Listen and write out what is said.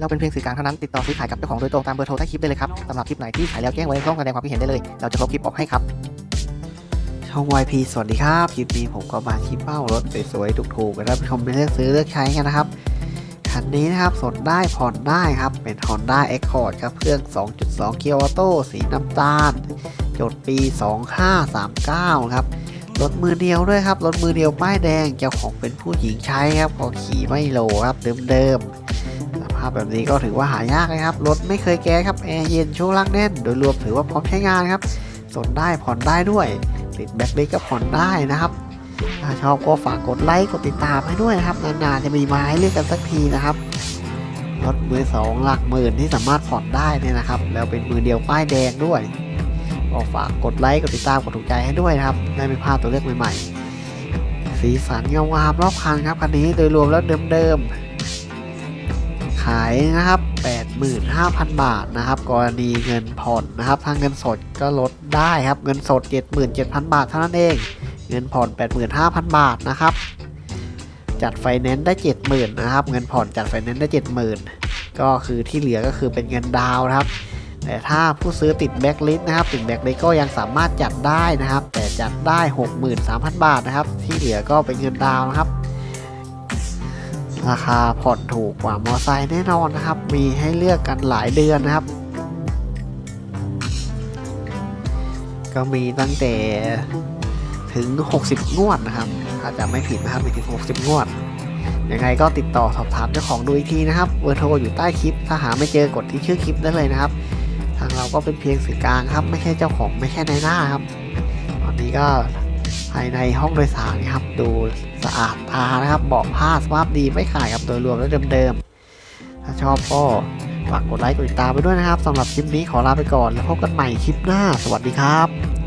เราเป็นเพียงสื่อกลางเท่านั้นติดต่อซื้อขายกับเจ้าของโดยตรงตามเบอร์โทรใต้คลิปได้เลยครับสำหรับคลิปไหนที่ขายแล้วแจ้งไว้ในช่องแสดงความคิดเห็นได้เลย เราจะลบคลิปออกให้ครับช่อง YP สวัสดีครับคลิปนี้ผมก็มาชี้เป้ารถสวยๆถูกๆกันท่านผู้ชมไปเลือกซื้อเลือกใช้กันนะครับคันนี้นะครับสดได้ผ่อนได้ครับเป็น Honda Accord ครับเครื่อง 2.2 เกียร์ออโต้สีน้ำตาล จดปี 2539 ครับรถมือเดียวด้วยครับรถมือเดียวป้ายแดงเจ้าของเป็นผู้หญิงใช้ครับก็ขี่ไม่โลครับเดิมๆ ภาพแบบนี้ก็ถือว่าหายากนะครับ รถไม่เคยแก้ครับ แอร์เย็นช่วงล่างแน่น โดยรวมถือว่าพร้อมใช้งานครับสนได้ผ่อนได้ด้วย ติดแบ็คลิก็ผ่อนได้นะครับถ้าชอบก็ฝากกดไลค์กดติดตามให้ด้วยนะครับ นานๆจะมีมาให้เลือกกันสักทีนะครับ รถมือสองหลักหมื่นที่สามารถผ่อนได้เนี่ยนะครับ แล้วเป็นมือเดียวป้ายแดงด้วยก็ฝากกดไลค์กดติดตามกดถูกใจให้ด้วยนะครับ ได้ไม่พลาดตัวเลือกใหม่ๆ สีสันเงางามรอบคันครับคันนี้โดยรวมแล้วเดิมๆ ขายนะครับ 85,000 บาทนะครับ กรณีเงินผ่อนนะครับ ทางเงินสดก็ลดได้ครับ เงินสด 77,000 บาทเท่านั้นเอง เงินผ่อน 85,000 บาทนะครับ จัดไฟแนนซ์ได้ 70,000นะครับ เงินผ่อนจัดไฟแนนซ์ได้ 70,000 ก็คือที่เหลือก็คือเป็นเงินดาวนะครับ แต่ถ้าผู้ซื้อติดแบ็กลิสนะครับ ติดแบ็กลิสก็ยังสามารถจัดได้นะครับ แต่จัดได้ 63,000 บาทนะครับ ที่เหลือก็เป็นเงินดาวนะครับ ราคาผ่อนถูกกว่ามอไซค์แน่นอนนะครับ มีให้เลือกกันหลายเดือนนะครับ ก็มีตั้งแต่ถึง 60 งวดนะครับถ้าจจะไม่ผิดนะครับมีถึง 60 งวด ยังไงก็ติดต่อสอบถามเจ้าของดูอีกทีนะครับ เบอร์โทรอยู่ใต้คลิป ถ้าหาไม่เจอกดที่ชื่อคลิปได้เลยนะครับ ทางเราก็เป็นเพียงสื่อกลางครับ ไม่ใช่เจ้าของไม่ใช่นายหน้าครับ ตอนนี้ก็ ภายในห้องโดยสารนะครับ ดูสะอาดตานะครับเบาะผ้าสภาพดีไม่ขายครับโดยรวมแล้วเดิมๆ ถ้าชอบก็ฝากกดไลค์กดติดตามไปด้วยนะครับสำหรับคลิปนี้ขอลาไปก่อนแล้วพบกันใหม่คลิปหน้า สวัสดีครับ